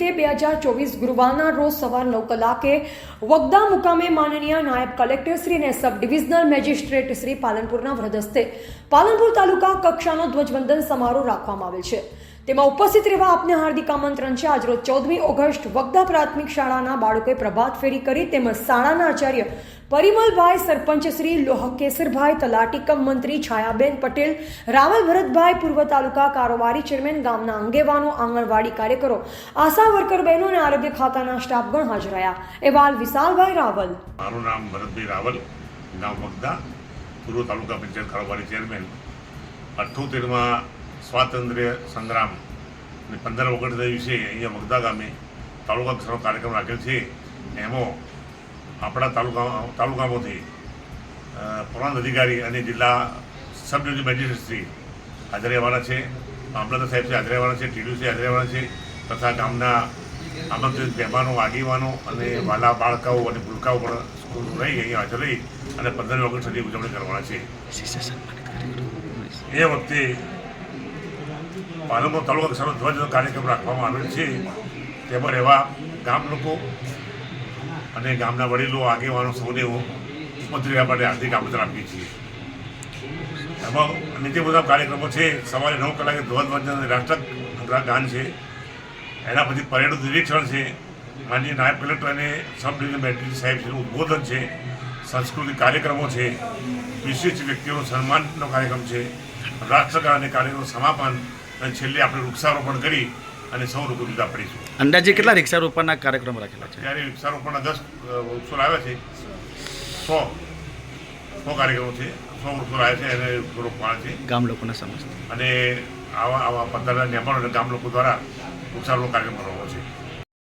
હજાર ચોવીસ ગુરુવારના રોજ સવાર નવ કલાકે વગદા મુકામે માનનીય નાયબ કલેક્ટર શ્રી અને સબ ડિવિઝનલ મેજિસ્ટ્રેટ શ્રી પાલનપુરના વ્રદસ્તે પાલનપુર તાલુકા કક્ષાનો ધ્વજવંદન સમારોહ રાખવામાં આવેલ છે. તેમાં ઉપસ્થિત રહેવા આપને હાર્દિક આમંત્રણ છે. આજરોજ ચૌદમી ઓગસ્ટ વગદા પ્રાથમિક શાળાના બાળકોએ પ્રભાત ફેરી કરી તેમજ શાળાના આચાર્ય પરિમલભાઈ સરપંચ શ્રી લોહકેસરભાઈ તલાટીકમ તલાટી કમ મંત્રી છાયાબેન પટેલ, રાવલ ભરતભાઈ પૂર્વ તાલુકા કારોબારી ચેરમેન ગામના અંગેવાનો આંગણવાડી કાર્યકરો, આશા વર્કર બહેનો અને આરોગ્ય ખાતાના સ્ટાફગણ હાજર રહ્યા. અહેવાલ વિશાલભાઈ રાવલ. મારું નામ ભરતભાઈ રાવલ, ગામ વગદા, પૂર્વ તાલુકા પંચાયત કારોબારી ચેરમેન. અઠ્ઠોતેરમાં સ્વાતંત્ર્ય સંગ્રામ. અને પંદર ઓગસ્ટ દિવસે અહીંયા વગદા ગામે તાલુકા કક્ષાનો કાર્યક્રમ રાખેલ છે. એમાં આપણા તાલુકા તાલુકામાંથી અ, અધિકારી અને જિલ્લા સબ ડિવિઝન મેજિસ્ટ્રેટ શ્રી હાજર રહેવાના છે. મામલતદાર સાહેબ છે હાજર છે. ટીડીઓ છે રહેવાના છે. તથા ગામના આમંત્રિત મહેમાનો આગેવાનો અને વાલા બાળકાઓ અને ભૂલકાઓ પણ સ્કૂલ રહી અહીંયા હાજર રહી અને પંદરમી ઓગસ્ટ સુધી ઉજવણી કરવાના છે. એ વખતે પાલનપુર તાલુકા કક્ષાનો ધ્વજ કાર્યક્રમ રાખવામાં આવેલ છે. તેમાં રહેવા ગામ લોકો અને ગામના વડીલો, આગેવાનો સૌને ઉપસ્થિત રહેવા માટે હાર્દિક આમંત્રણ આપીએ છીએ. એમાં નીચે બધા કાર્યક્રમો છે. સવારે નવ કલાકે ધ્વજવંદન અને રાષ્ટ્ર ગાન છે. એના પછી પરેડનું નિરીક્ષણ છે. માનનીય નાયબ કલેક્ટર અને સબ ડિવિઝન મેજિસ્ટ્રેટ સાહેબ શ્રીનું ઉદ્બોધન છે. સાંસ્કૃતિક કાર્યક્રમો છે. વિશિષ્ટ વ્યક્તિઓનો સન્માનનો કાર્યક્રમ છે. રાષ્ટ્રગાન અને કાર્યક્રમનું સમાપન અને છેલ્લે આપણે વૃક્ષારોપણ કરી અને સૌ લોકો જુદા પડીશું. અંદાજે કેટલા વૃક્ષારોપણના કાર્યક્રમ રાખેલા છે? ત્યારે વૃક્ષારોપણના દસ વૃક્ષો લાવ્યા છે સો સો કાર્યક્રમો છે સો વૃક્ષો લાવ્યા છે અને વૃક્ષો રોપવાના છે. ગામ લોકોના સમજ અને આવા આવા મહેમાનો અને ગામ લોકો દ્વારા વૃક્ષારોપણ કાર્યક્રમ કરવાનો છે.